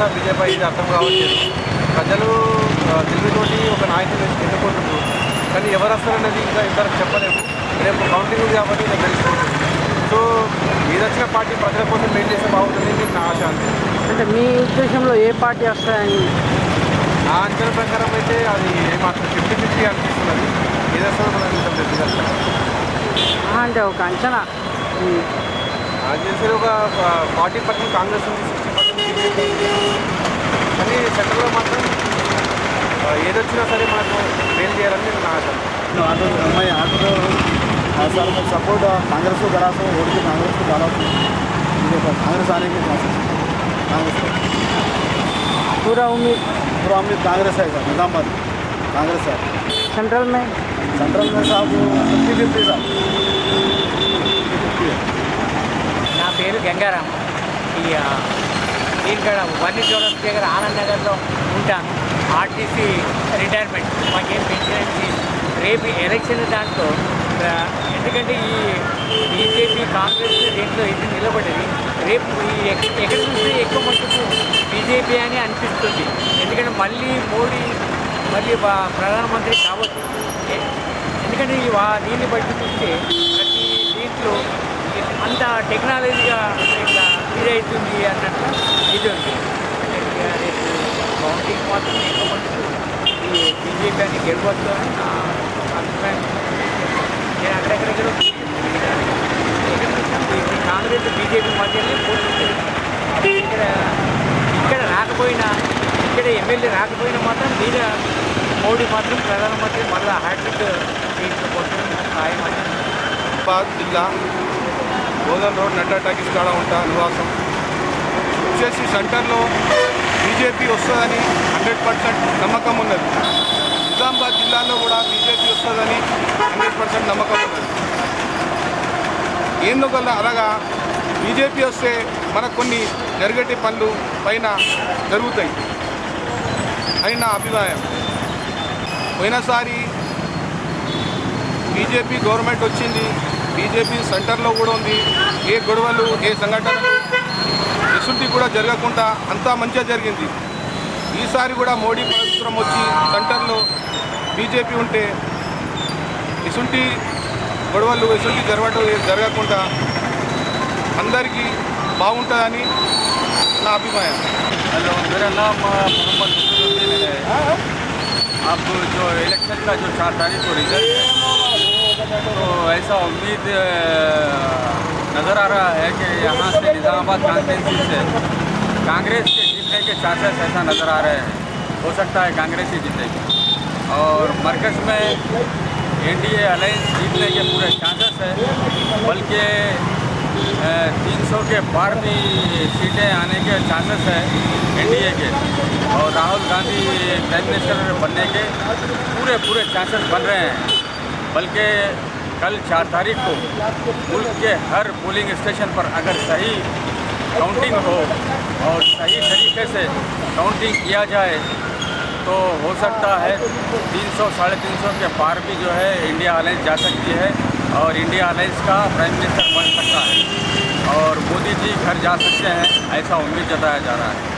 పై ఇది అర్థం కావట్లేదు. ప్రజలు తెలివితోటి ఒక నాయకుని ఎన్నుకుంటున్నారు కానీ ఎవరు వస్తారనేది ఇంకా ఇంతవరకు చెప్పలేము. రేపు కౌంటింగ్ ఉంది కాబట్టి నేను తెలుసుకుంటుంది సో ఏది వచ్చిన పార్టీ ప్రజల కోసం మెయిన్ చేస్తే బాగుంటుంది అని నా ఆశ అంటే మీ ఉద్దేశంలో ఏ పార్టీ వస్తాయని? నా అంచనా ప్రకారం అయితే అది మాకు ఫిఫ్టీ ఫిఫ్టీ అనిపిస్తున్నది. ఏది వస్తుందో తెలియదు. ఆహా, అంటే ఒక అంచనా. నాకు తెలిసి ఒక ఫార్టీ పర్సెంట్ కాంగ్రెస్ బీజేపీ కానీ సెంట్రల్లో మాత్రం ఆ, ఏదొచ్చినా సరే మనకు ఫెయిల్ చేయాలని నేను నా ఆశ ऑटो मैं ऑटो सर मैं सपोर्ट कांग्रेस को करा तो वोट की कांग्रेस को डाला तो मुझे पर कांग्रेस आने के चांसेस कांग्रेस को पूरा उम्मीद पूरा उम्मीद कांग्रेस है सर निजामाबाद कांग्रेस है सेंट्रल में सेंट्रल में साहब फिफ्टी फिफ्टी साहब నా పేరు గంగారాం ఈ ఆ, ఇక్కడ వన్ని చౌరస్ దగ్గర ఆనంద్ నగర్లో ఉంటాను. ఆర్టీసీ రిటైర్మెంట్ మాకేం పెన్షన్ రేపు ఎలక్షన్ దాంట్లో ఎందుకంటే ఈ బీజేపీ కాంగ్రెస్ దీంట్లో ఇది నిలబడింది. రేపు ఈ ఎక్కడ చూస్తే ఎక్కువ మట్టుకు బీజేపీ అని అనిపిస్తుంది. ఎందుకంటే మళ్ళీ మోడీ మళ్ళీ ప్రధానమంత్రి కావచ్చు. ఎందుకంటే ఈ వా- దీన్ని బట్టి చూస్తే ప్రతి దీంట్లో అంత టెక్నాలజీగా ఇది అవుతుంది అన్నట్లు ఇది ఉంది. రేపు కౌంటింగ్ మాత్రం ఈ బీజేపీ అని గెలవచ్చు అని నా అభిప్రాయం. నేను అక్కడెక్కడెక్కడ ఎక్కడ కాంగ్రెస్ బీజేపీ మధ్యనే పోతుంది ఇక్కడ ఇక్కడ రాకపోయినా ఇక్కడ ఎమ్మెల్యే రాకపోయినా మాత్రం మీద మోడీ మాత్రం ప్రధానమంత్రి మళ్ళీ హ్యాట్రిక్ తీసుకుపోతుంది సాయం జిల్లా బోధన్ రోడ్ నడ్డా టాకీస్ కాడ ఉంటా నివాసం వచ్చేసి సెంటర్లో బీజేపీ వస్తుందని హండ్రెడ్ పర్సెంట్ నమ్మకం ఉన్నది. నిజామాబాద్ జిల్లాలో కూడా బీజేపీ వస్తుందని హండ్రెడ్ పర్సెంట్ నమ్మకం ఉన్నది. ఎందుకల్లా అనగా బీజేపీ వస్తే మనకు కొన్ని జరిగేటి పనులు పైన జరుగుతాయి. అని నా అభిప్రాయం. పోయినసారి బీజేపీ గవర్నమెంట్ వచ్చింది. బీజేపీ సెంటర్లో కూడా ఉంది ఏ గొడవలు ఏ సంఘటనలు ఎసుంటి కూడా జరగకుండా అంతా మంచిగా జరిగింది ఈసారి కూడా మోడీ ప్రభుత్వం వచ్చి సెంటర్లో బీజేపీ ఉంటే ఎసుంటి గొడవలు ఎసుంటి జరగటం జరగకుండా అందరికీ బాగుంటుందని నా అభిప్రాయం हेलो मेरा नाम अ, मोहम्मद नसीरुद्दीन है अब जो इलेक्शन का जो चार तारीख को रिजल्ट है तो ऐसा उम्मीद नज़र आ रहा है कि यहाँ से निज़ामाबाद कॉन्स्टिट्यूंसी से, कांग्रेस के जीतने के चांसेस ऐसा नज़र आ रहे हैं, हो सकता है कांग्रेस ही जीतेगी और मरकज़ में एनडीए अलायंस जीतने के पूरे चांसेस है, बल्कि तीन सौ के पार भी सीटें आने के चांसेस है एनडीए के। और राहुल गांधी प्राइम मिनिस्टर बनने के पूरे पूरे चांसेस बन रहे हैं। बल्कि कल चार तारीख को मुल्क के हर पोलिंग स्टेशन पर अगर सही काउंटिंग हो और सही तरीके से काउंटिंग किया जाए तो हो सकता है 300 साढ़े तीन सौ के पार भी जो है इंडिया अलायंस जा सकती है और इंडिया अलायंस का प्राइम मिनिस्टर बन सकता है। और मोदी जी घर जा सकते हैं, ऐसा उम्मीद जताया जा रहा है।